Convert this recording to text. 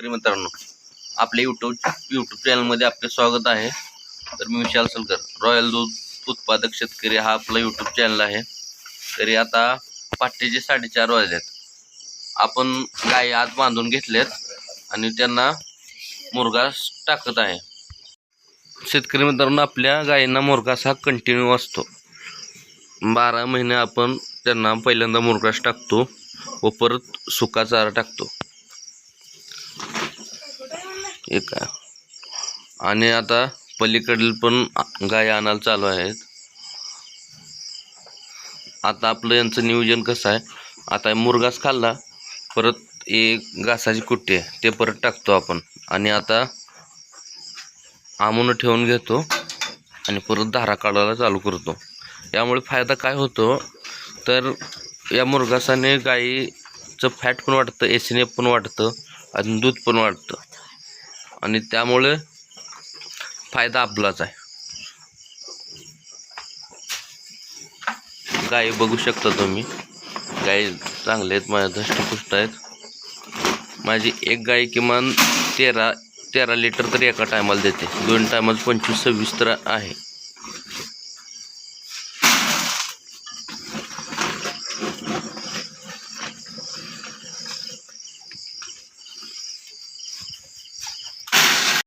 शेतकरी मित्रांनो आपल्या यूट्यूब यूट्यूब चॅनलमध्ये आपले स्वागत आहे. तर मी विशाल सलकर रॉयल दूध उत्पादक शेतकरी हा आपला यूट्यूब चॅनल आहे. तरी आता पहाटेचे साडेचार वाजलेत आपण गाय आत बांधून घेतल्यात आणि त्यांना मुरगास टाकत आहे. शेतकरी मित्रांनो आपल्या गायींना मुरगास हा कंटिन्यू असतो. बारा महिने आपण त्यांना पहिल्यांदा मुरगास टाकतो व परत सुका चारा टाकतो. एक आहे. आणि आता पलीकडील पण गाय आणायला चालू आहेत. आता आपलं यांचं नियोजन कसं आहे? आता मुरगास खाल्ला परत एक घासाची कुट्टी आहे ते परत टाकतो आपण. आणि आता आमून ठेवून घेतो आणि परत धारा काढायला चालू करतो. यामुळे फायदा काय होतो? तर या मुरगासाने गाईचं फॅट पण वाटतं एसिने पण वाटतं आणि दूध पण वाटतं आणि त्यामुळे फायदा आपलाच आहे. गाई बघू शकता तुम्ही. गाई चांगले आहेत माझ्या धष्टपुष्ट आहेत. माझी एक गाई किमान तेरा तेरा लिटर तरी एका टायमाला देते. दोन टायमाला पंचवीस सव्वीस तर आहे.